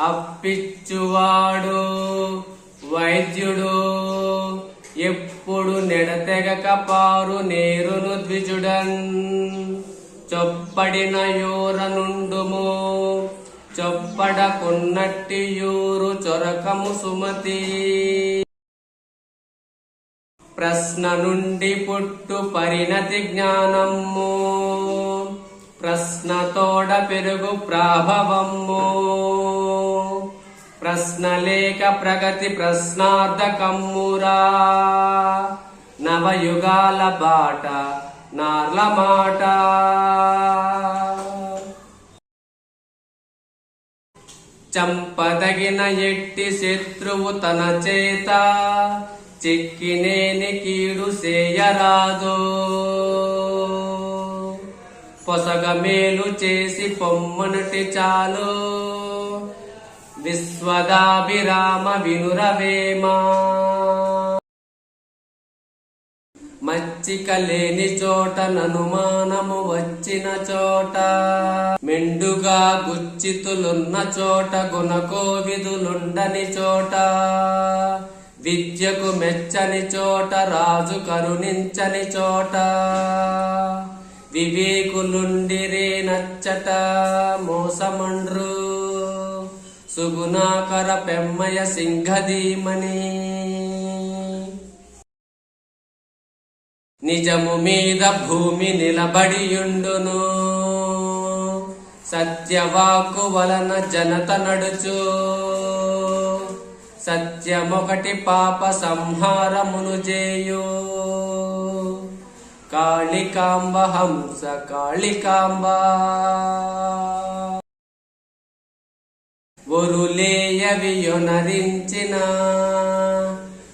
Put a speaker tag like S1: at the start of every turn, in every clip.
S1: అప్పిచ్చువాడు వైద్యుడు ఎప్పుడు నెడతెగక పారు నేరును ద్విజుడన్. చొప్పడిన యూర నుండుము చొప్పడకున్నట్టి యూరు చొరకము సుమతి. ప్రశ్న నుండి పుట్టు పరిణతి జ్ఞానము ప్రశ్నతోడ పెరుగు ప్రాభవము. ప్రశ్న ప్రగతి ప్రగతి ప్రశ్నార్థకమ్మురా నవయుగాల బాట నార్ల మాట. చంపదగిన ఎట్టి శత్రువు తన చేత చిక్కినేని కీడు సేయరాదు. పొసగ మేలు చేసి పొమ్మనటి చాలు. విశ్వదాభిరామ వినురవేమ మచ్చిక లేని చోట ననుమానము వచ్చిన చోట. మెండుగా గుచ్చితులున్న చోట గుణకోవిదులుండని చోట. విద్యకు మెచ్చని చోట రాజు కరుణించని చోట. వివేకులుండిరే నచ్చట మోసమండ్రు సుగుణాకర పెమ్మయ సింహధీమణి. నిజము మీద భూమి నిలబడియుండును. సత్యవాకు వలన జనత నడుచు. సత్యమొకటి పాప సంహారమును చేయు కాళికాంబ హంస కాళికాంబ. ఒరులేయవియొనరించిన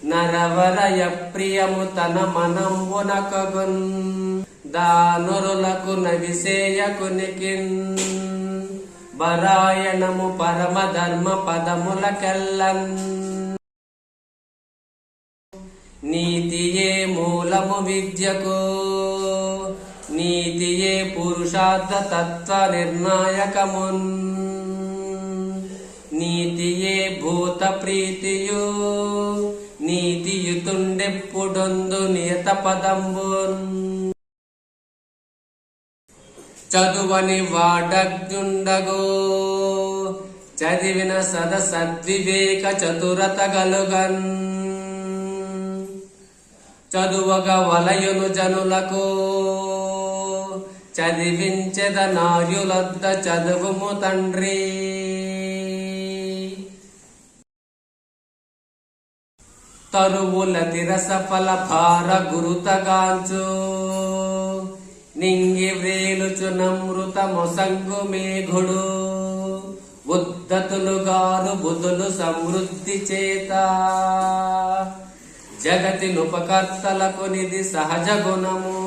S1: నరవరయ ప్రియము తన మనంబునకగున్ దానురులకు నవిసేయకునికిన్ బరాయణము పరమ ధర్మ పదములకెల్లన్. నీతియే మూలము విద్యకు నీతియే పురుషార్థ తత్వ నిర్ణాయకమున్. నీతియే భూత ప్రీతియు నీతియుతుండెప్పుడొందు నియత పదంబున్ చదువని వాడగ్జుండగో చదివిన సద సద్వివేక చతురత గలుగన్. చదువగ వలయును జనులకు. చదివించెద నార్యులద్ద చదువుము తండ్రి. తరువుల తిరస ఫల భార గురుతగాంచు. నింగి వ్రేలుచు నమృత మొసంగు మేఘుడు. ఉద్దతులు గారు బుధులు సమృద్ధి చేత. జగతి నుపకర్తలకు నిధి సహజ గుణము.